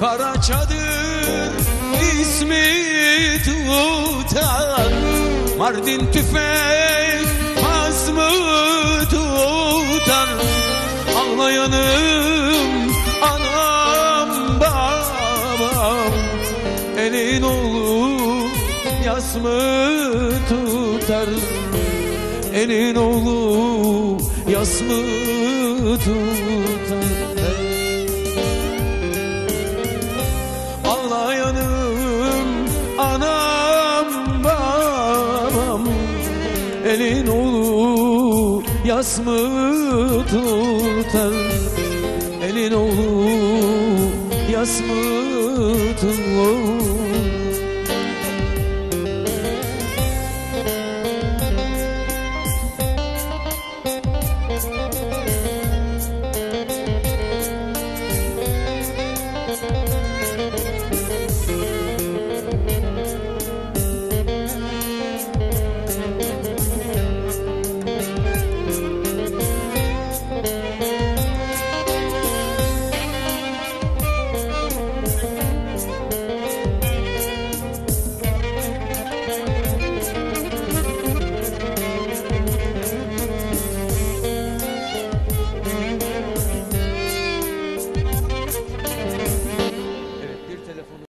Kara çadır ismi tutar Mardin tüfeği Ağlayanım anam babam. Elin oğlu yas mı tutar? Elin oğlu yas mı tutar? Ağlayanım anam babam. Elin oğlu yas mı tutar? Elin oğlu yas mı tutar